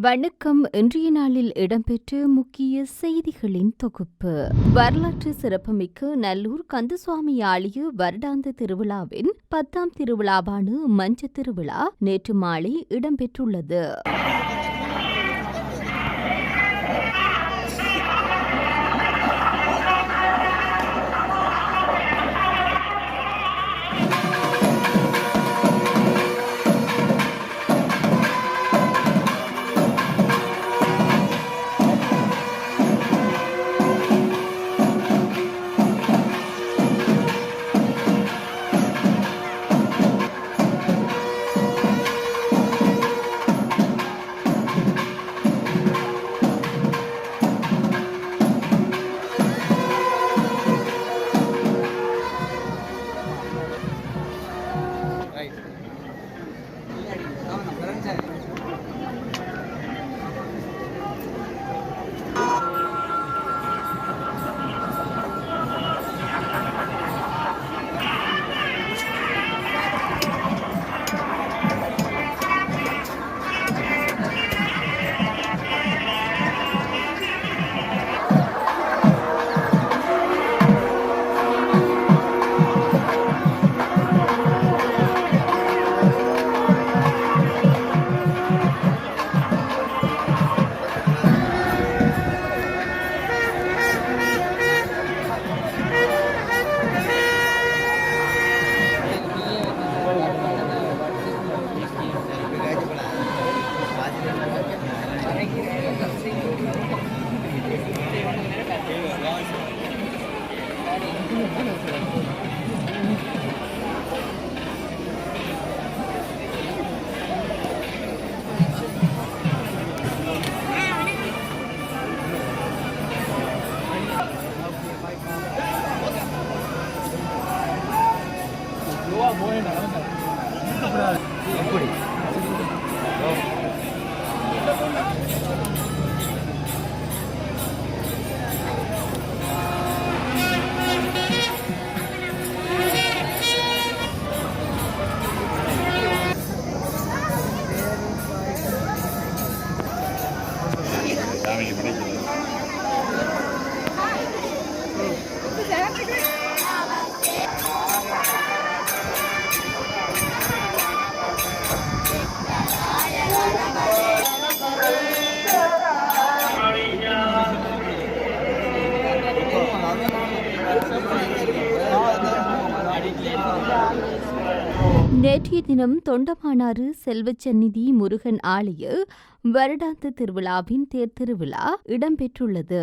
வணக்கம். இன்றைய நாளில் இடம்பெற்ற முக்கிய செய்திகளின் தொகுப்பு. வரலாற்று சிறப்புமிக்க நல்லூர் கந்தசுவாமி ஆலய வருடாந்த திருவிழாவின் பத்தாம் திருவிழாவான மஞ்ச திருவிழா நேற்று மாலை இடம்பெற்றுள்ளது. やっぱり。நேற்றைய தினம் தொண்டமானாறு செல்வச்சந்நிதி முருகன் ஆலய வருடாந்த திருவிழாவின் தேர்திருவிழா இடம்பெற்றுள்ளது.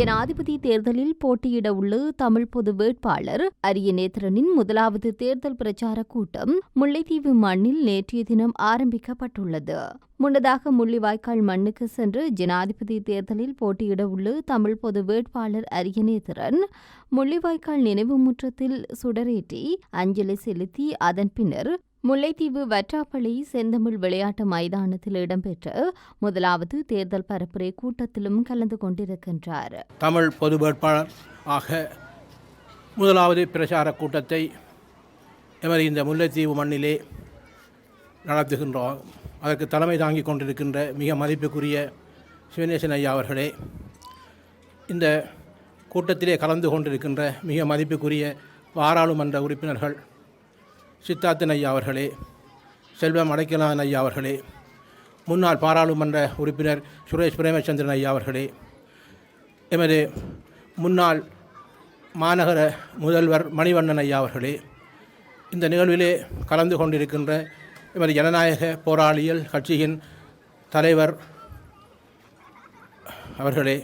ஜனாதிபதி தேர்தலில் போட்டியிட உள்ள தமிழ் பொது வேட்பாளர் அரியநேத்திரனின் முதலாவது தேர்தல் பிரச்சார கூட்டம் முல்லைத்தீவு மண்ணில் நேற்றைய தினம் ஆரம்பிக்கப்பட்டுள்ளது. முன்னதாக முள்ளிவாய்க்கால் மண்ணுக்கு சென்று ஜனாதிபதி தேர்தலில் போட்டியிட உள்ள தமிழ் பொது வேட்பாளர் அரியநேத்திரன் முள்ளிவாய்க்கால் நினைவு முற்றத்தில் சுடரேற்றி அஞ்சலி செலுத்தி அதன் பின்னர் முல்லைத்தீவு வற்றாப்பள்ளி செந்தமிழ் விளையாட்டு மைதானத்தில் இடம்பெற்ற முதலாவது தேர்தல் பரப்புரை கூட்டத்திலும் கலந்து கொண்டிருக்கின்றார். தமிழ் பொது வேட்பாளர் ஆக முதலாவது பிரச்சார கூட்டத்தை எமது இந்த முல்லைத்தீவு மண்ணிலே நடத்துகின்றோம். அதற்கு தலைமை தாங்கிக் கொண்டிருக்கின்ற மிக மதிப்புக்குரிய சிவநேசன் ஐயா அவர்களே இந்த கூட்டத்திலே கலந்து கொண்டிருக்கின்ற மிக மதிப்புக்குரிய பாராளுமன்ற உறுப்பினர்கள் சித்தார்த்தன் ஐயா அவர்களே செல்வம் அடைக்கலான் ஐயா அவர்களே முன்னாள் பாராளுமன்ற உறுப்பினர் சுரேஷ் பிரேமச்சந்திரன் ஐயா அவர்களே எமது முன்னாள் மாநகர முதல்வர் மணிவண்ணன் ஐயா அவர்களே இந்த நிகழ்விலே கலந்து கொண்டிருக்கின்ற எமது ஜனநாயக போராளியல் கட்சியின் தலைவர் அவர்களே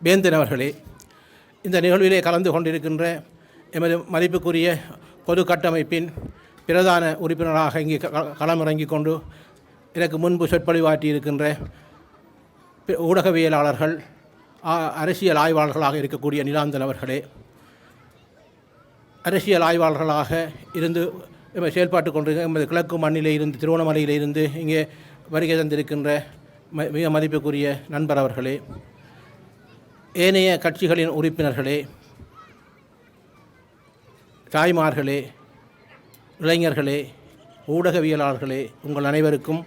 வேந்தன் அவர்களே இந்த நிகழ்விலே கலந்து கொண்டிருக்கின்ற எமது மதிப்புக்குரிய பொது கட்டமைப்பின் பிரதான உறுப்பினராக இங்கே க- களமிறங்கிக் கொண்டு எனக்கு முன்பு சொற்பொழிவாற்றியிருக்கின்ற ஊடகவியலாளர்கள் அரசியல் ஆய்வாளர்களாக இருக்கக்கூடிய நிலாந்தன் அவர்களே அரசியல் ஆய்வாளர்களாக இருந்து செயல்பாட்டு கொண்டிருக்க எமது கிழக்கு மண்ணிலே இருந்து திருவண்ணாமலையிலே இருந்து இங்கே வருகை தந்திருக்கின்ற ம- மிக மதிப்புக்குரிய நண்பர் அவர்களே ஏனைய கட்சிகளின் உறுப்பினர்களே தாய்மார்களே இளைஞர்களே ஊடகவியலாளர்களே உங்கள் அனைவருக்கும்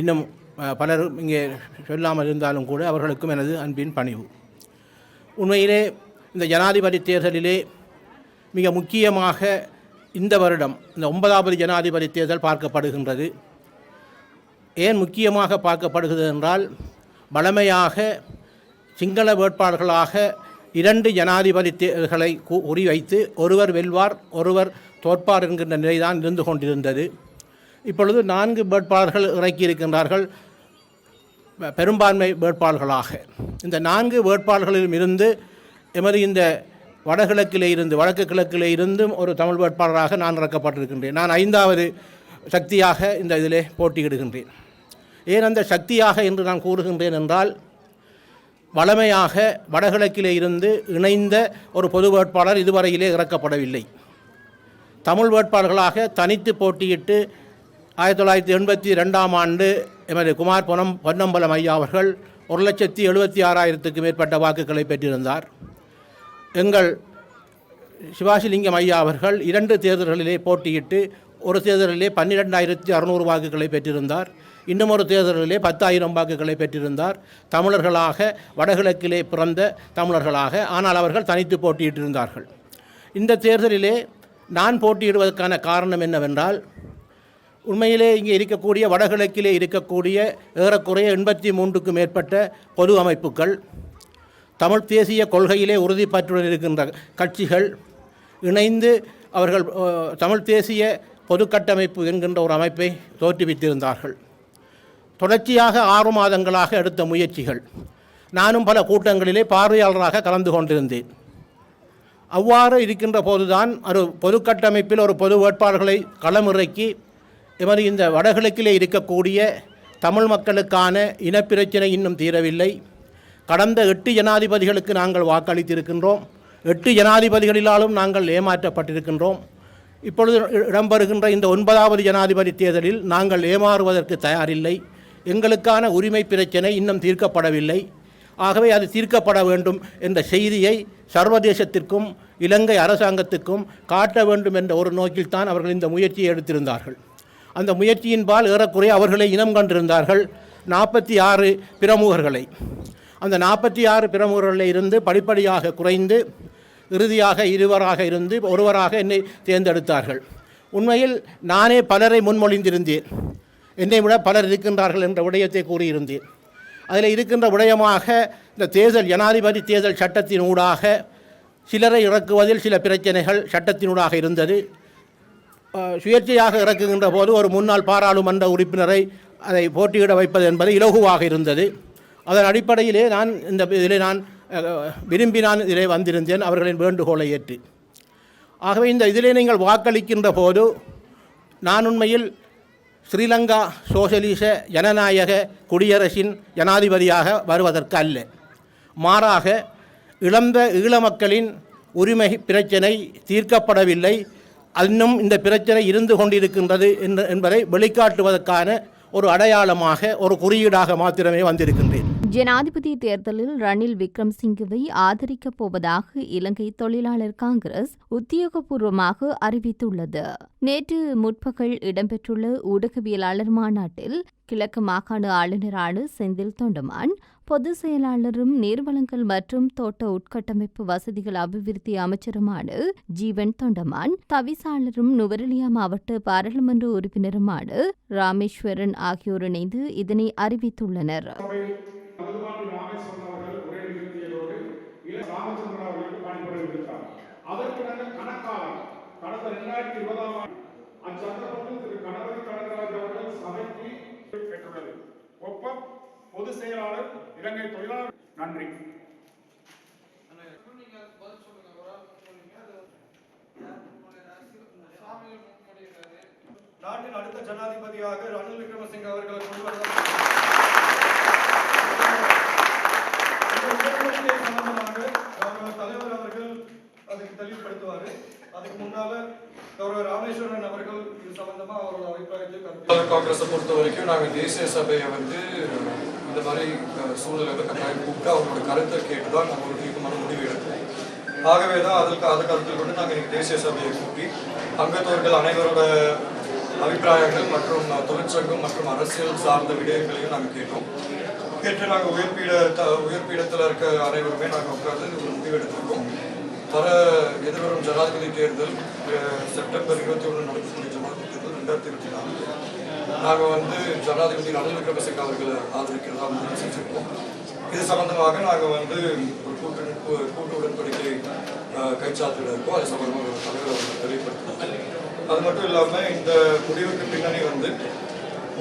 இன்னும் பலரும் இங்கே சொல்லாமல் இருந்தாலும் கூட அவர்களுக்கும் எனது அன்பின் பணிவு. உண்மையிலே இந்த ஜனாதிபதி தேர்தலிலே மிக முக்கியமாக இந்த வருடம் இந்த ஒன்பதாவது ஜனாதிபதி தேர்தல் பார்க்கப்படுகின்றது. ஏன் முக்கியமாக பார்க்கப்படுகிறது என்றால் வழமையாக சிங்கள வேட்பாளர்களாக இரண்டு ஜனாதிபதி தேர்தல்களை கு- குறிவைத்து ஒருவர் வெல்வார் ஒருவர் தோற்பார் என்கின்ற நிலைதான் இருந்து கொண்டிருந்தது. இப்பொழுது நான்கு வேட்பாளர்கள் இறக்கியிருக்கின்றார்கள் பெரும்பான்மை வேட்பாளர்களாக. இந்த நான்கு வேட்பாளர்களிலும் இருந்து எமது இந்த வடகிழக்கிலே இருந்து வடக்கு கிழக்கிலே இருந்தும் ஒரு தமிழ் வேட்பாளராக நான் இறக்கப்பட்டிருக்கின்றேன். நான் ஐந்தாவது சக்தியாக இந்த இதிலே போட்டியிடுகின்றேன். ஏன் அந்த சக்தியாக என்று நான் கூறுகின்றேன் என்றால் வளமையாக வடகிழக்கிலே இருந்து இணைந்த ஒரு பொது வேட்பாளர் இதுவரையிலே இறக்கப்படவில்லை. தமிழ் வேட்பாளர்களாக தனித்து போட்டியிட்டு ஆயிரத்தி தொள்ளாயிரத்தி எண்பத்தி ரெண்டாம் ஆண்டு எமது குமார் பொனம் பொன்னம்பலம் ஐயா அவர்கள் ஒரு லட்சத்தி எழுபத்தி ஆறாயிரத்துக்கு மேற்பட்ட வாக்குகளை பெற்றிருந்தார். எங்கள் சிவாசிலிங்கம் ஐயா அவர்கள் இரண்டு தேர்தல்களிலே போட்டியிட்டு ஒரு தேர்தலிலே பன்னிரெண்டாயிரத்தி அறுநூறு வாக்குகளை பெற்றிருந்தார். இன்னும் ஒரு தேர்தலிலே பத்தாயிரம் வாக்குகளை பெற்றிருந்தார். தமிழர்களாக வடகிழக்கிலே பிறந்த தமிழர்களாக ஆனால் அவர்கள் தனித்து போட்டியிட்டிருந்தார்கள். இந்த தேர்தலிலே நான் போட்டியிடுவதற்கான காரணம் என்னவென்றால் உண்மையிலே இங்கே இருக்கக்கூடிய வடகிழக்கிலே இருக்கக்கூடிய ஏறக்குறைய எண்பத்தி மூன்றுக்கும் மேற்பட்ட பொது அமைப்புகள் தமிழ் தேசிய கொள்கையிலே உறுதிப்பற்றுடன் இருக்கின்ற கட்சிகள் இணைந்து அவர்கள் தமிழ் தேசிய பொது கட்டமைப்பு என்கின்ற ஒரு அமைப்பை தோற்றுவித்திருந்தார்கள். தொடர்ச்சியாக ஆறு மாதங்களாக எடுத்த முயற்சிகள். நானும் பல கூட்டங்களிலே பார்வையாளராக கலந்து கொண்டிருந்தேன். அவ்வாறு இருக்கின்ற போதுதான் ஒரு பொது கட்டமைப்பில் ஒரு பொது வேட்பாளர்களை களமிறக்கி எமது இந்த வடகிழக்கிலே இருக்கக்கூடிய தமிழ் மக்களுக்கான இனப்பிரச்சனை இன்னும் தீரவில்லை. கடந்த எட்டு ஜனாதிபதிகளுக்கு நாங்கள் வாக்களித்திருக்கின்றோம். எட்டு ஜனாதிபதிகளிலாலும் நாங்கள் ஏமாற்றப்பட்டிருக்கின்றோம். இப்பொழுது இடம்பெறுகின்ற இந்த ஒன்பதாவது ஜனாதிபதி தேர்தலில் நாங்கள் ஏமாறுவதற்கு தயாரில்லை. எங்களுக்கான உரிமை பிரச்சனை இன்னும் தீர்க்கப்படவில்லை. ஆகவே அது தீர்க்கப்பட வேண்டும் என்ற செய்தியை சர்வதேசத்திற்கும் இலங்கை அரசாங்கத்துக்கும் காட்ட வேண்டும் என்ற ஒரு நோக்கில்தான் அவர்கள் இந்த முயற்சியை எடுத்திருந்தார்கள். அந்த முயற்சியின்பால் ஏறக்குறைய அவர்களை இனம் கண்டிருந்தார்கள். நாற்பத்தி ஆறு பிரமுகர்களை. அந்த நாற்பத்தி ஆறு பிரமுகர்களில் இருந்து படிப்படியாக குறைந்து இறுதியாக இருவராக இருந்து ஒருவராக என்னை தேர்ந்தெடுத்தார்கள். உண்மையில் நானே பலரை முன்மொழிந்திருந்தேன். என்னை விட பலர் இருக்கின்றார்கள் என்ற விடயத்தை கூறியிருந்தேன். அதில் இருக்கின்ற விடயமாக இந்த தேர்தல் ஜனாதிபதி தேர்தல் சட்டத்தின் ஊடாக சிலரை இறக்குவதில் சில பிரச்சனைகள் சட்டத்தினூடாக இருந்தது. சுயேட்சையாக இறக்குகின்ற போது ஒரு முன்னாள் பாராளுமன்ற உறுப்பினரை அதை போட்டியிட வைப்பது என்பது இலகுவாக இருந்தது. அதன் அடிப்படையிலே நான் இந்த இதில் நான் விரும்பி நான் இதிலே வந்திருந்தேன் அவர்களின் வேண்டுகோளை ஏற்று. ஆகவே இந்த இதிலே நீங்கள் வாக்களிக்கின்ற போது நான் உண்மையில் ஸ்ரீலங்கா சோசலிச ஜனநாயக குடியரசின் ஜனாதிபதியாக வருவதற்கு அல்ல மாறாக இழந்த ஈழ மக்களின் உரிமை பிரச்சனை தீர்க்கப்படவில்லை. இன்னும் இந்த பிரச்சனை இருந்து கொண்டிருக்கின்றது என்ற- என்பதை வெளிக்காட்டுவதற்கான ஒரு அடையாளமாக ஒரு குறியீடாக மாத்திரமே வந்திருக்கின்றேன். ஜனாதிபதி தேர்தலில் ரணில் விக்ரம்சிங்கவை ஆதரிக்கப் போவதாக இலங்கை தொழிலாளர் காங்கிரஸ் உத்தியோகபூர்வமாக அறிவித்துள்ளது. நேற்று முற்பகல் இடம்பெற்றுள்ள ஊடகவியலாளர் மாநாட்டில் கிழக்கு மாகாண ஆளுநரான செந்தில் தொண்டமான் பொதுச் செயலாளரும் நீர்வளங்கள் மற்றும் தோட்ட உட்கட்டமைப்பு வசதிகள் அபிவிருத்தி அமைச்சருமான ஜீவன் தொண்டமான் தவிசாளரும் நுவரெலியா மாவட்ட பாராளுமன்ற உறுப்பினருமான ராமேஸ்வரன் ஆகியோர் இணைந்து இதனை அறிவித்துள்ளனர். மதுபாண்டி ராமேஸ்வரன் அவர்கள் உரை நிறுத்தியதோடு இள ராமச்சந்திரன் அவர்களுக்கு பணிபுரிய விடுத்தார் அதற்கு நாங்கள் கணக்காளர் கடந்த இரண்டாயிரத்தி இருபதாம் ஆண்டு அச்சந்தர்ப்பத்தில் திரு கணபதி கனகராஜ் அவர்கள் சபைக்கு பெற்றுள்ளது. ஒப்பம் பொதுச் செயலாளர் இலங்கை தொழிலாளர். நன்றி. நாட்டின் அடுத்த ஜனாதிபதியாக ரணில் விக்ரமசிங்க அவர்களை கொண்டு வர இந்த உடன்படிக்கை சம்பந்தமாக கௌரவ தலைவர் அவர்கள் அதுக்கு தெளிவுபடுத்துவாரு. அதுக்கு முன்னால கௌரவ ராமேஸ்வரன் அவர்கள் இது சம்பந்தமா அவரோட அபிப்பிராயத்தை காங்கிரஸை பொறுத்த வரைக்கும் நாங்கள் தேசிய சபையை வந்து இந்த மாதிரி சூழ்நிலை சூழ்நிலையில கட்டாயம் கூப்பிட்டு அவங்களோட கருத்தை கேட்டு தான் நம்ம ஒரு தீர்க்கமான முடிவு எடுப்போம் ஆகவே தான் அதற்கு அதை கருத்தில் கொண்டு நாங்கள் இன்னைக்கு தேசிய சபையை கூட்டி அங்கத்தவர்கள் அனைவரோட அபிப்பிராயங்கள் மற்றும் தொழிற்சங்கம் மற்றும் அரசியல் சார்ந்த விடயங்களையும் நாங்கள் கேட்டோம். கேட்டு நாங்கள் உயர்பீட த இருக்க அனைவருமே நாங்கள் உட்கார்ந்து ஒரு முடிவு எடுத்திருக்கோம் வர எதிர்வரும் ஜனாதிபதி தேர்தல் செப்டம்பர் இருபத்தி ஒன்று நடக்கக்கூடிய ஜனாதிபதி தேர்தல் ரெண்டாயிரத்தி இருபத்தி நாலு. நாங்கள் வந்து ஜனாதிபதி ரணில் விக்ரமசிங்க அவர்களை ஆதரிக்கிறதா முடிவு இது சம்பந்தமாக நாங்கள் வந்து ஒரு கூட்டு கூட்டு உடன்படிக்கை கைச்சாத்திட இருக்கோம். அது சம்பந்தமாக தலைவர் அவர்கள் தெளிவுபடுத்தினார் அது மட்டும் இல்லாமல் இந்த முடிவுக்கு பின்னணி வந்து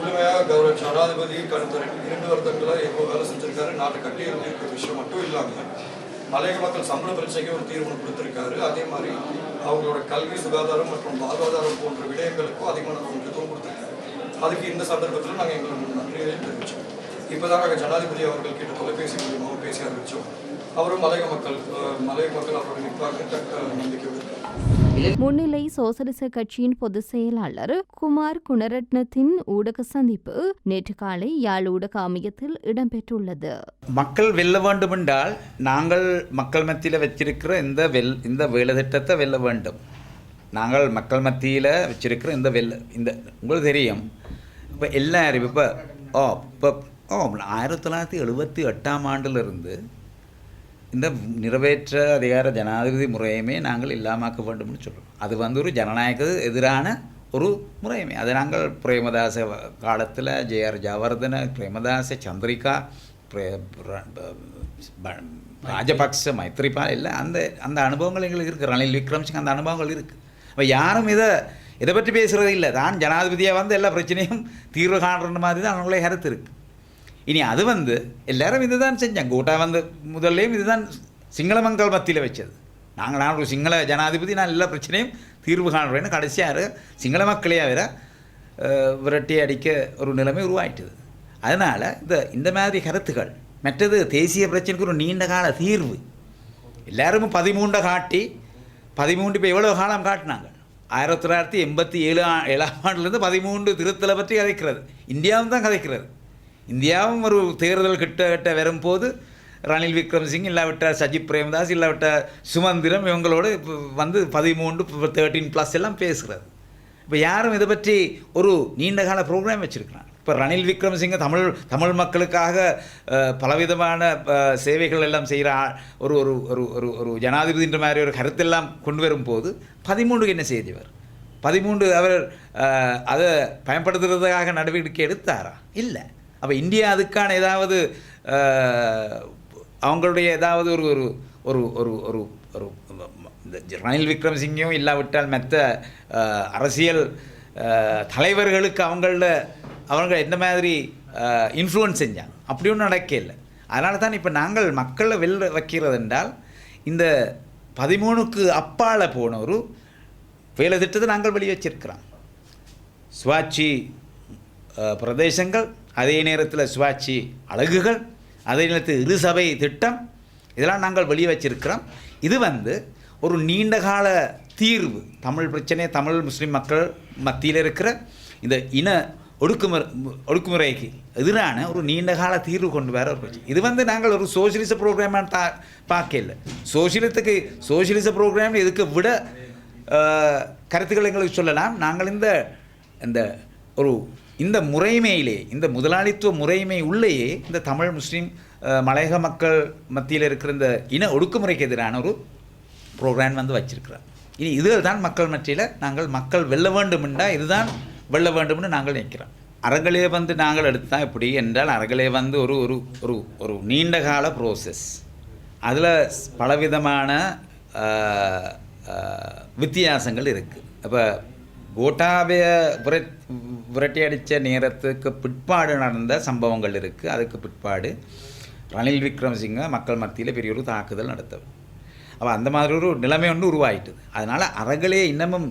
முழுமையாக கௌரவ ஜனாதிபதி கடந்த இரண்டு வருடங்களாக எவ்வளோ வேலை செஞ்சிருக்காரு? நாட்டை கட்டி இருக்கிற விஷயம் மட்டும் இல்லாமல் மலையக மக்கள் சம்பள பிரச்சனைக்கு ஒரு தீர்வு கொடுத்திருக்காரு. அதே மாதிரி அவங்களோட கல்வி சுகாதாரம் மற்றும் வாழ்வாதாரம் போன்ற விடயங்களுக்கும் அதிகமான முக்கியத்துவம் கொடுத்துருக்காரு. அதுக்கு இந்த சந்தர்ப்பத்தில் நாங்கள் எங்களுக்கு நன்றியை தெரிவிச்சோம் இப்போதான் நாங்கள் ஜனாதிபதி அவர்கள் கிட்ட தொலைபேசி மூலியமாக பேசி ஆரம்பித்தோம் அவரும் மலையக மக்கள் மலையக மக்கள் அவரோட நிற்பாங்க தக்க நம்பிக்கை முன்னிலை சோசலிச கட்சியின் பொதுச் செயலாளர் குமார் குணரட்னத்தின் ஊடக சந்திப்பு நேற்று காலை யாழ் ஊடக அமையத்தில் இடம்பெற்றுள்ளது. மக்கள் வெல்ல வேண்டுமென்றால் நாங்கள் மக்கள் மத்தியில் வச்சிருக்கிற இந்த வெல் இந்த வேலை திட்டத்தை வெல்ல வேண்டும். நாங்கள் மக்கள் மத்தியில் வச்சிருக்கிற இந்த வெல்ல இந்த உங்களுக்கு தெரியும். இப்போ எல்லாரும் இப்போ ஓ இப்போ ஓ ஆயிரத்தி தொள்ளாயிரத்தி எழுபத்தி எட்டாம் ஆண்டிலிருந்து இந்த நிறைவேற்ற அதிகார ஜனாதிபதி முறையுமே நாங்கள் இல்லாமாக்க வேண்டும்னு சொல்கிறோம் அது வந்து ஒரு ஜனநாயகத்துக்கு எதிரான ஒரு முறையுமே. அதை நாங்கள் பிரேமதாச காலத்தில் ஜேஆர் ஜவர்தன பிரேமதாச சந்திரிகா பிரே ப- ராஜபக்ச மைத்ரிபால் இல்லை அந்த அந்த அனுபவங்கள் எங்களுக்கு இருக்குது ரணில் விக்ரம்சிங் அந்த அனுபவங்கள் இருக்குது அப்போ யாரும் இதை இதை பற்றி பேசுகிறது இல்லை. தான் ஜனாதிபதியாக வந்து எல்லா பிரச்சனையும் தீர்வு காணுற மாதிரி தான் அவங்களே கருத்து இருக்குது இனி அது வந்து எல்லாரும் இதுதான் செஞ்சாங்க கூட்டா வந்து முதல்லையும் இதுதான் சிங்கள மக்கள் மத்தியில் வச்சது நாங்கள் நான் ஒரு சிங்கள ஜனாதிபதி நான் எல்லா பிரச்சனையும் தீர்வு காணுறேன்னு கடைசியாக சிங்கள மக்களையே வேற விரட்டி அடிக்க ஒரு நிலைமை உருவாயிட்டது அதனால் இந்த இந்த மாதிரி கருத்துக்கள் மற்றது தேசிய பிரச்சனைக்கு ஒரு நீண்ட கால தீர்வு எல்லாரும் பதிமூண்டை காட்டி பதிமூன்று இப்போ எவ்வளோ காலம் காட்டினாங்க ஆயிரத்தி தொள்ளாயிரத்தி எண்பத்தி ஏழு ஏழாம் ஆண்டுலேருந்து பதிமூன்று திருத்தலை பற்றி கதைக்கிறது இந்தியாவும் தான் கதைக்கிறது இந்தியாவும் ஒரு தேர்தல் கிட்ட கிட்ட வரும்போது ரணில் விக்ரம்சிங் இல்லாவிட்ட சஜித் பிரேமதாஸ் இல்லாவிட்ட சுமந்திரம் இவங்களோடு இப்போ வந்து பதிமூன்று தேர்ட்டீன் ப்ளஸ் எல்லாம் பேசுகிறது இப்போ யாரும் இதை பற்றி ஒரு நீண்ட கால ப்ரோக்ராம் வச்சுருக்கிறாங்க. இப்போ ரணில் விக்ரமசிங்க தமிழ் தமிழ் மக்களுக்காக பலவிதமான சேவைகள் எல்லாம் செய்கிற ஒரு ஒரு ஒரு ஒரு ஒரு ஜனாதிபதின்ற மாதிரி ஒரு கருத்தெல்லாம் கொண்டு வரும்போது பதிமூன்றுக்கு என்ன செய்தவர் பதிமூன்று அவர் அதை பயன்படுத்துறதுக்காக நடவடிக்கை எடுத்தாரா? இல்லை. அப்போ இந்தியா அதுக்கான ஏதாவது அவங்களுடைய ஏதாவது ஒரு ஒரு ஒரு ஒரு ஒரு ஒரு இந்த ரணில் விக்ரமசிங்கையும் இல்லாவிட்டால் மற்ற அரசியல் தலைவர்களுக்கு அவங்கள அவங்க எந்த மாதிரி இன்ஃப்ளூயன்ஸ் செஞ்சாங்க. அப்படி ஒன்றும் நடக்கல. அதனால தான் இப்போ நாங்கள் மக்களை வெளில வைக்கிறது என்றால் இந்த பதிமூணுக்கு அப்பால் போன ஒரு வேலை திட்டத்தை நாங்கள் வெளியே வச்சிருக்கிறோம். சுவாட்சி பிரதேசங்கள் அதே நேரத்தில் சுவாட்சி அழகுகள் அதே நேரத்தில் இருசபை திட்டம் இதெல்லாம் நாங்கள் வெளியே வச்சிருக்கிறோம். இது வந்து ஒரு நீண்டகால தீர்வு. தமிழ் பிரச்சனை தமிழ் முஸ்லீம் மக்கள் மத்தியில் இருக்கிற இந்த இன ஒடுக்குமுறை ஒடுக்குமுறைக்கு எதிரான ஒரு நீண்டகால தீர்வு கொண்டு வர ஒரு பிரச்சனை. இது வந்து நாங்கள் ஒரு சோசியலிச ப்ரோக்ராமாக தா பார்க்கல. சோசியலித்துக்கு சோசியலிச ப்ரோக்ராம் இதுக்கு விட கருத்துக்கள் எங்களுக்கு சொல்லலாம். நாங்கள் இந்த இந்த ஒரு இந்த முறைமையிலே இந்த முதலாளித்துவ முறைமை உள்ளேயே இந்த தமிழ் முஸ்லீம் மலையக மக்கள் மத்தியில் இருக்கிற இந்த இன ஒடுக்குமுறைக்கு எதிரான ஒரு ப்ரோக்ராம் வந்து வச்சிருக்கிறார். இனி இதில் தான் மக்கள் மத்தியில் நாங்கள் மக்கள் வெல்ல வேண்டுமென்றா இதுதான் வெல்ல வேண்டும்னு நாங்கள் நினைக்கிறோம். அறங்களே வந்து நாங்கள் எடுத்தால் எப்படி என்றால் அறங்களே வந்து ஒரு ஒரு ஒரு ஒரு நீண்ட கால ப்ரோசஸ் அதில் பலவிதமான வித்தியாசங்கள் இருக்குது இப்போ கோட்டாபய விரட் விரட்டி அடித்த நேரத்துக்கு பிற்பாடு நடந்த சம்பவங்கள் இருக்குது அதுக்கு பிற்பாடு ரணில் விக்ரமசிங்க மக்கள் மத்தியில் பெரிய ஒரு தாக்குதல் நடத்தவர் அப்போ அந்த மாதிரி ஒரு நிலைமை ஒன்று உருவாயிட்டுது. அதனால் அறகளே இன்னமும்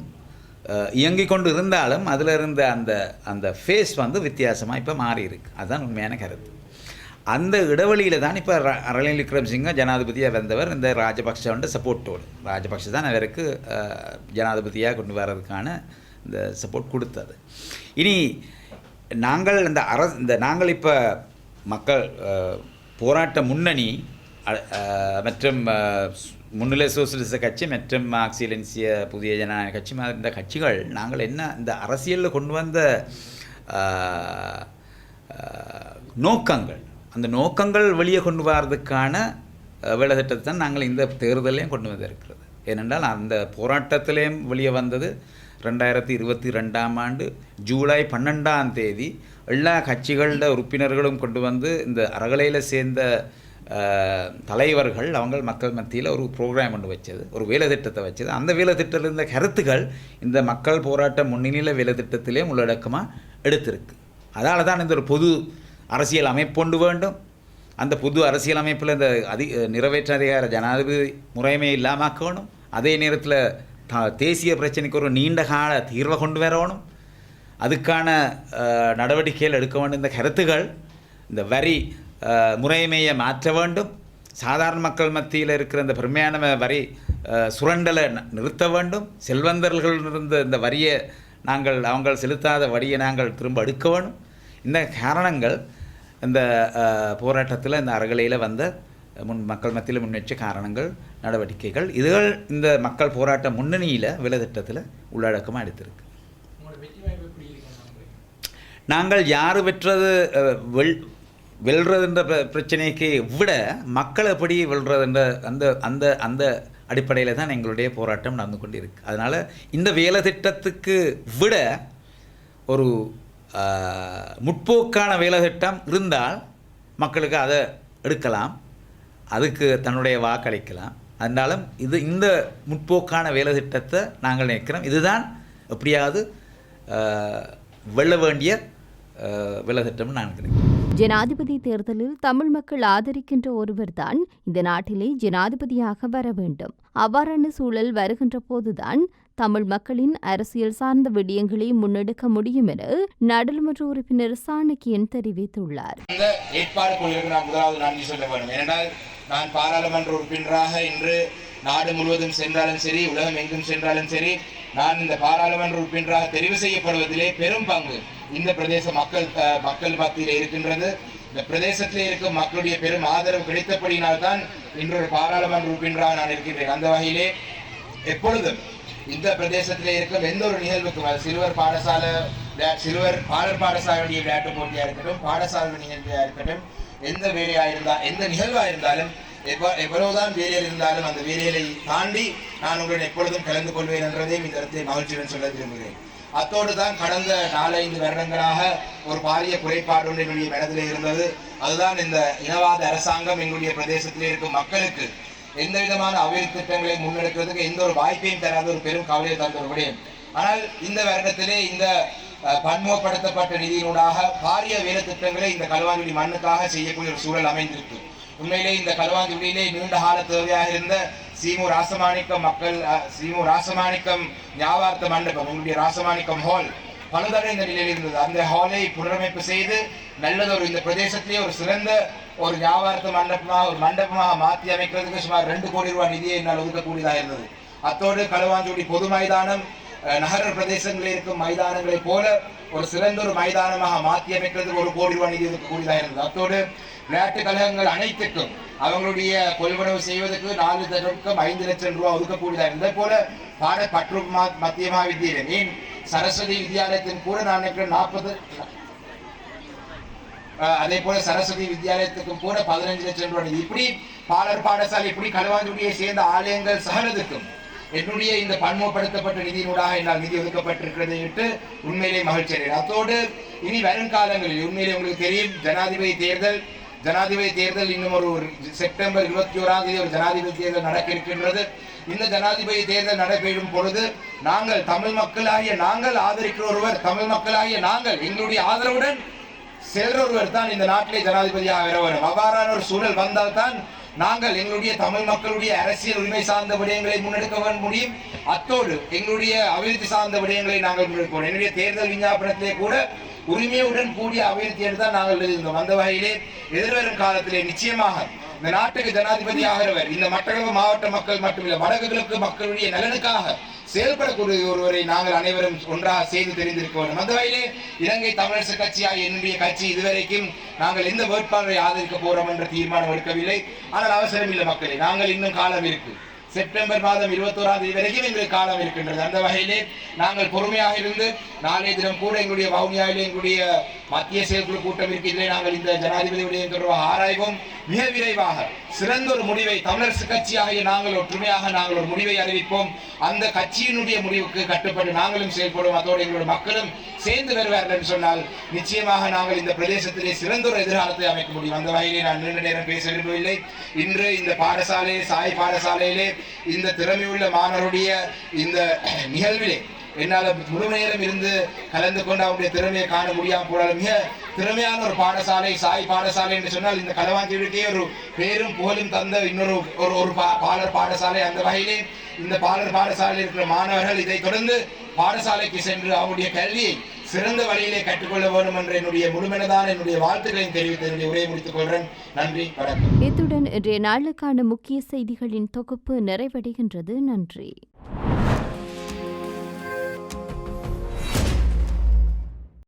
இயங்கி கொண்டு இருந்தாலும் அதில் இருந்த அந்த அந்த ஃபேஸ் வந்து வித்தியாசமாக இப்போ மாறி இருக்கு. அதுதான் உண்மையான கருத்து. அந்த இடைவெளியில் தான் இப்போ ரணில் விக்ரம்சிங்க ஜனாதிபதியாக வந்தவர் இந்த ராஜபக்ஷவோட சப்போர்ட்டோடு ராஜபக்ஷ தான் அவருக்கு ஜனாதிபதியாக கொண்டு வர்றதுக்கான இந்த சப்போர்ட் கொடுத்தது. இனி நாங்கள் இந்த அர இந்த நாங்கள் இப்போ மக்கள் போராட்ட முன்னணி மற்றும் முன்னிலை சோசியலிச கட்சி மற்றும் மார்க்சியலென்சிய புதிய ஜனநாயக கட்சி மாதிரி இந்த கட்சிகள் நாங்கள் என்ன இந்த அரசியலில் கொண்டு வந்த நோக்கங்கள் அந்த நோக்கங்கள் வெளியே கொண்டு வர்றதுக்கான வேலை திட்டத்தை தான் நாங்கள் இந்த தேர்தலையும் கொண்டு வந்திருக்கிறோம். ஏனென்றால் அந்த போராட்டத்திலேயும் வெளியே வந்தது. ரெண்டாயிரத்தி இருபத்தி ரெண்டாம் ஆண்டு ஜூலை பன்னெண்டாம் தேதி எல்லா கட்சிகளோட உறுப்பினர்களும் கொண்டு வந்து இந்த அறகலையில் சேர்ந்த தலைவர்கள் அவங்க மக்கள் மத்தியில் ஒரு ப்ரோக்ராம் ஒன்று வச்சது. ஒரு வேலை திட்டத்தை வச்சது. அந்த வேலை திட்டத்தில் இருந்த கருத்துக்கள் இந்த மக்கள் போராட்ட முன்னணியில் வேலை திட்டத்திலே உள்ளடக்கமாக எடுத்திருக்கு. அதால தான் இந்த ஒரு பொது அரசியல் அமைப்பொண்டு வேண்டும். அந்த புது அரசியல் அமைப்பில் இந்த அதி நிறைவேற்ற அதிகார ஜனாதிபதி முறைமை இல்லாமக்கணும் அதே நேரத்தில் த தேசிய பிரச்சனைக்கு ஒரு நீண்ட கால தீர்வை கொண்டு வரணும். அதுக்கான நடவடிக்கைகள் எடுக்க வேண்டும். இந்த கருத்துகள் இந்த வரி முறைமையை மாற்ற வேண்டும். சாதாரண மக்கள் மத்தியில் இருக்கிற இந்த பெருமையான வரி சுரண்டலை ந- நிறுத்த வேண்டும். செல்வந்தர்கள் இருந்த இந்த வரியை நாங்கள் அவங்க செலுத்தாத வரியை நாங்கள் திரும்ப எடுக்க வேணும். இந்த காரணங்கள் இந்த போராட்டத்தில் இந்த அறகலையில் வந்த முன் மக்கள் மத்தியில் முன்னேற்ற காரணங்கள் நடவடிக்கைகள் இதுகள் இந்த மக்கள் போராட்ட முன்னணியில் விலதிட்டத்தில் உள்ளடக்கமாக எடுத்திருக்கு. நாங்கள் யார் வெற்றது அஹ், வெல் வெல்றதுன்ற பிர- பிரச்சனைக்கு விட மக்கள் எப்படி வெல்றதுன்ற அந்த அந்த அந்த அடிப்படையில் தான் எங்களுடைய போராட்டம் நடந்து கொண்டு இருக்கு அதனால் இந்த வேலை திட்டத்துக்கு விட ஒரு முற்போக்கான வேலை திட்டம் இருந்தால் மக்களுக்கு அதை எடுக்கலாம். அதுக்கு தன்னுடைய வாக்களிக்கலாம். அதனாலும் இது இந்த முற்போக்கான வேலை திட்டத்தை நாங்கள் நினைக்கிறோம். இதுதான் எப்படியாவது வெல்ல வேண்டிய வேலை திட்டம்னு நான் நினைக்கிறேன். ஜனாதிபதி தேர்தலில் தமிழ் மக்கள் ஆதரிக்கின்ற ஒருவர்தான் இந்த நாட்டிலே ஜனாதிபதியாக வர வேண்டும். அவ்வாறான சூழல் வருகின்ற போதுதான் தமிழ் மக்களின் அரசியல் சார்ந்த விடயங்களை முன்னெடுக்க முடியும் என நாடாளுமன்ற உறுப்பினர் சாணக்கியன் தெரிவித்துள்ளார். நான் பாராளுமன்ற உறுப்பினராக இன்று நாடு முழுவதும் சென்றாலும் சரி உலகம் எங்கும் சென்றாலும் சரி நான் இந்த பாராளுமன்ற உறுப்பினராக தெரிவு செய்யப்படுவதிலே பெரும் பங்கு இந்த பிரதேச மக்கள் மக்கள் மத்தியில் இருக்கின்றது. இந்த பிரதேசத்திலே இருக்கும் மக்களுடைய பெரும் ஆதரவு கிடைத்தபடியினால்தான் இன்று ஒரு பாராளுமன்ற உறுப்பினராக நான் இருக்கின்றேன். அந்த வகையிலே எப்பொழுதும் இந்த பிரதேசத்திலே இருக்கும் எந்த ஒரு நிகழ்வுக்கும் அது சிறுவர் பாடசாலை சிறுவர் பாடல் பாடசாலையுடைய விளையாட்டு போட்டியாக இருக்கட்டும் பாடசாலை நிகழ்ச்சியா இருக்கட்டும் எந்த வேலையா இருந்தா எந்த நிகழ்வா இருந்தாலும் எவ்வளவுதான் வேலையில் இருந்தாலும் அந்த வேலையை தாண்டி நான் உங்களுடன் எப்பொழுதும் கலந்து கொள்வேன் என்றதையும் இந்த இடத்தை மகிழ்ச்சியுடன் சொல்ல விரும்புகிறேன். அத்தோடு தான் கடந்த நாலைந்து வருடங்களாக ஒரு பாரிய குறைபாடு ஒன்று என்னுடைய மனதிலே இருந்தது. அதுதான் இந்த இனவாத அரசாங்கம் எங்களுடைய பிரதேசத்திலே இருக்கும் மக்களுக்கு எந்த விதமான அபிவிருத்தி திட்டங்களை முன்னெடுக்கிறதுக்கு எந்த ஒரு வாய்ப்பையும் தராத ஒரு பெரும் கவலையை தந்த ஒரு விடயம் ஆனால் இந்த வருடத்திலே இந்த பன்முகப்படுத்தப்பட்ட நிதியினூடாக பாரிய வேலை திட்டங்களை இந்த களுவாஞ்சுடி மண்ணுக்காக செய்யக்கூடிய ஒரு சூழல் அமைந்திருக்கு. உண்மையிலே இந்த களுவாஞ்சுடியிலே நீண்ட கால தேவையாக இருந்த சீமு ராசமாணிக்கம் மக்கள் சீமு ராசமாணிக்கம் ஞாபார்த்த மண்டபம் உங்களுடைய ராசமாணிக்கம் ஹால் பலதடவை இந்த நிலையில் இருந்தது. அந்த ஹாலை புனரமைப்பு செய்து நல்லதொரு இந்த பிரதேசத்திலே ஒரு சிறந்த ஒரு வியாபாரத்து மண்டபமாக ஒரு மண்டபமாக மாற்றி அமைக்கிறதுக்கு சுமார் ரெண்டு கோடி ரூபாய் நிதியை என்னால் ஒதுக்கக்கூடியதாக இருந்தது. அத்தோடு களுவாஞ்சோடி பொது மைதானம் நகர பிரதேசங்களில் இருக்கும் மைதானங்களைப் போல ஒரு சிறந்த ஒரு மைதானமாக மாற்றி அமைக்கிறது ஒரு கோடி ரூபாய் நிதி ஒதுக்கக்கூடியதாக இருந்தது. அத்தோடு விளையாட்டு கழகங்கள் அனைத்துக்கும் அவங்களுடைய கொள்வனவு செய்வதற்கு நாலு தடவைக்கும் ஐந்து லட்சம் ரூபாய் ஒதுக்கக்கூடியதாக இருந்தது. போல பாட பற்று மத்திய மகாவித்தியாலயம் மீன் சரஸ்வதி வித்யாலயத்தின் கூட நான் நினைக்கிறேன் நாற்பது அதே போல சரஸ்வதி வித்யாலயத்துக்கும் கூட பதினஞ்சு லட்சம் ரூபாய் இப்படி பாலர் பாடசாலை இப்படி களுவாஞ்சுடியை சேர்ந்த ஆலயங்கள் சகலதுக்கும் என்னுடைய இந்த பன்முகப்படுத்தப்பட்ட நிதியினூடாக என்னால் நிதி ஒதுக்கப்பட்டிருக்கிறது என்று உண்மையிலே மகிழ்ச்சி அடைகிறேன். அத்தோடு இனி வரும் காலங்களில் உண்மையிலே உங்களுக்கு தெரியும் ஜனாதிபதி தேர்தல் ஜனாதிபதி தேர்தல் இன்னும் ஒரு ஒரு செப்டம்பர் இருபத்தி ஓராம் தேதி ஒரு ஜனாதிபதி தேர்தல் நடக்க இருக்கின்றது. இந்த ஜனாதிபதி தேர்தல் நடைபெறும் பொழுது நாங்கள் தமிழ் மக்களாகிய நாங்கள் ஆதரிக்கிற ஒருவர் தமிழ் மக்களாகிய நாங்கள் எங்களுடைய ஆதரவுடன் செல்ற ஒருவர் தான் இந்த நாட்டிலே ஜனாதிபதியாக வர வரும் அவ்வாறான ஒரு சூழல் வந்தால் தான் நாங்கள் எங்களுடைய தமிழ் மக்களுடைய அரசியல் உரிமை சார்ந்த விடயங்களை முன்னெடுக்க முடியும். அத்தோடு எங்களுடைய அபிவிருத்தி சார்ந்த விடயங்களை நாங்கள் முன்னெடுப்போம் என்னுடைய தேர்தல் விஞ்ஞாபனத்திலே கூட உரிமையுடன் கூடிய அபிவிருத்தி தான் நாங்கள் எழுதியிருந்தோம் அந்த வகையிலே எதிர்வரும் காலத்திலே நிச்சயமாக இந்த நாட்டுக்கு ஜனாதிபதி ஆகிறவர் இந்த மட்டக்களப்பு மாவட்ட மக்கள் மட்டுமில்லை வடக்கு மக்களுடைய நலனுக்காக செயல்படக்கூடிய ஒருவரை நாங்கள் அனைவரும் ஒன்றாக செய்து தெரிந்திருக்க வேண்டும். அந்த வகையிலே இலங்கை தமிழரசு கட்சியாக என்னுடைய கட்சி இதுவரைக்கும் நாங்கள் எந்த வேட்பாளரை ஆதரிக்க போறோம் என்ற தீர்மானம் எடுக்கவில்லை. ஆனால் அவசரம் இல்லை மக்களே நாங்கள் இன்னும் காலம் இருக்கு. செப்டம்பர் மாதம் இருபத்தோராம் தேதி வரைக்கும் எங்களுக்கு காலம் இருக்கின்றது. அந்த வகையிலே நாங்கள் பொறுமையாக இருந்து நாளைய தினம் கூட எங்களுடைய வவுனியாவிலே எங்களுடைய மத்திய செயற்குழு கூட்டம் இருக்கு நாங்கள் இந்த ஜனாதிபதி விடயம் தொடர்பாக ஆராய்வோம். மிக விரைவாக சிறந்த ஒரு முடிவை தமிழரசு கட்சியாகிய நாங்கள் ஒற்றுமையாக நாங்கள் ஒரு முடிவை அறிவிப்போம். அந்த கட்சியினுடைய முடிவுக்கு கட்டுப்பட்டு நாங்களும் செயல்படும் அதோடு எங்களுடைய மக்களும் சேர்ந்து வருவார்கள் என்று சொன்னால் நிச்சயமாக நாங்கள் இந்த பிரதேசத்திலே சிறந்த ஒரு எதிர்காலத்தை அமைக்க முடியும். அந்த வகையிலே நான் நீண்ட நேரம் பேச விரும்பவில்லை. இன்று இந்த பாடசாலை சாய் பாடசாலையிலே இந்த திறமையுள்ள மாணவருடைய இந்த நிகழ்விலே என்னால் முழு நேரம் இருந்து கலந்து கொண்டு அவருடைய திறமையை காண முடியாமல் போனாலும் மிக திறமையான ஒரு பாடசாலை சாய் பாடசாலை என்று சொன்னால் இந்த களவாஞ்சிவிற்கே ஒரு பேரும் புகழும் தந்த இன்னொரு ஒரு ஒரு பாலர் பாடசாலை அந்த வகையிலே இந்த பாலர் பாடசாலையில் இருக்கிற மாணவர்கள் இதை தொடர்ந்து பாடசாலைக்கு சென்று அவருடைய கல்வியை சிறந்த வழியிலே கற்றுக்கொள்ள வேண்டும் என்ற என்னுடைய முழுமனதான என்னுடைய வாழ்த்துக்களையும் தெரிவித்து என்னுடைய உரையை முடித்துக் கொள்கிறேன். நன்றி வணக்கம். இத்துடன் இன்றைய நாளுக்கான முக்கிய செய்திகளின் தொகுப்பு நிறைவடைகின்றது. நன்றி.